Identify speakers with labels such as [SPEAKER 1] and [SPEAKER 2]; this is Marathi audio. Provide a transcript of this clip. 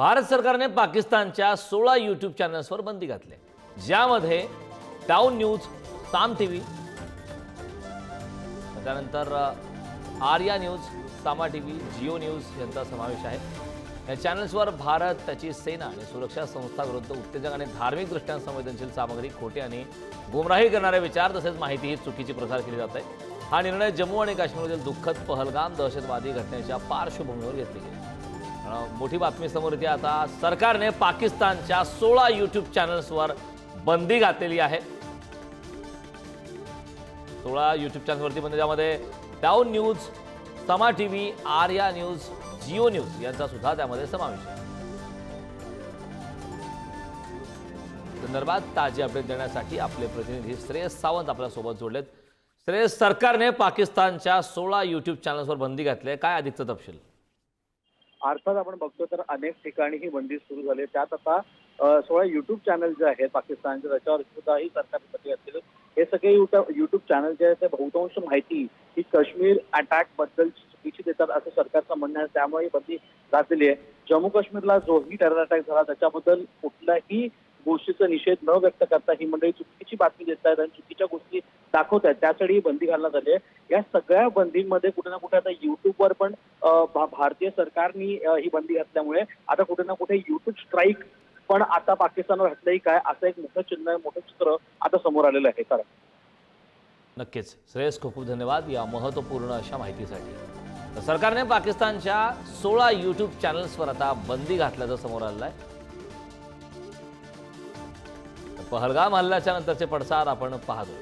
[SPEAKER 1] भारत सरकारने पाकिस्तानच्या सोळा यूट्यूब चॅनल्सवर बंदी घातली. ज्यामध्ये Dawn News Samaa T V त्यानंतर ARY News Samaa T V Geo News यांचा समावेश आहे. या चॅनल्सवर भारत त्याची सेना आणि सुरक्षा संस्थाविरुद्ध उत्तेजक आणि धार्मिक दृष्ट्या संवेदनशील सामग्री खोटे आणि गुमराही करणारे विचार तसेच माहिती ही चुकीची प्रसार केली जात आहे. हा निर्णय जम्मू आणि काश्मीरमधील दुःखद पहलगाम दहशतवादी घटनेच्या पार्श्वभूमीवर घेतले गेले. मोठी बातमी समोर येते. आता सरकारने पाकिस्तानच्या सोळा यूट्यूब चॅनल्सवर बंदी घातलेली आहे. सोळा यूट्यूब चॅनल्सवरती बंदी त्यामध्ये Dawn News Samaa T V ARY News Geo News यांचा सुद्धा त्यामध्ये समावेश आहे. संदर्भात ताजी अपडेट देण्यासाठी आपले प्रतिनिधी श्रेयस सावंत आपल्यासोबत जोडलेत. श्रेयस सरकारने पाकिस्तानच्या सोळा यूट्यूब चॅनल्सवर बंदी घातली आहे. काय अधिकचा तपशील?
[SPEAKER 2] अर्थात आपण बघतो तर अनेक ठिकाणी ही बंदी सुरू झाली. त्यात आता सोळा युट्यूब चॅनल जे आहेत पाकिस्तानचे त्याच्यावर सुद्धाही सरकारने बंदी हे सगळे युट्यूब चॅनल जे आहेत ते बहुतांश माहिती ही काश्मीर अटॅकबद्दल चुकीची देतात असं सरकारचं म्हणणं आहे. त्यामुळे ही बंदी घातलेली आहे. जम्मू काश्मीरला जोही टेरर अटॅक झाला त्याच्याबद्दल कुठल्याही गोष्टीचा निषेध न व्यक्त करता ही मंडळी चुकीची बातमी देत आहेत आणि चुकीच्या गोष्टी दाखवत आहेत. त्यासाठी ही बंदी घालण्यात आली आहे. या सगळ्या बंदींमध्ये कुठे ना कुठे आता युट्यूबवर पण भारतीय सरकारनी ही बंदी घातल्यामुळे आता कुठे ना कुठे युट्यूब स्ट्राईक पण आता पाकिस्तानवर घातलंही काय असं एक मोठं चिन्ह मोठं चित्र आता समोर आलेलं आहे. कारण
[SPEAKER 1] नक्कीच. श्रेयस खूप खूप धन्यवाद या महत्त्वपूर्ण अशा माहितीसाठी. सरकारने पाकिस्तानच्या सोळा यूट्यूब चॅनल्सवर आता बंदी घातल्याचं समोर आलेलं आहे. पहलगाम हल्ल्याच्या नंतरचे पडसाद आपण पाहतो.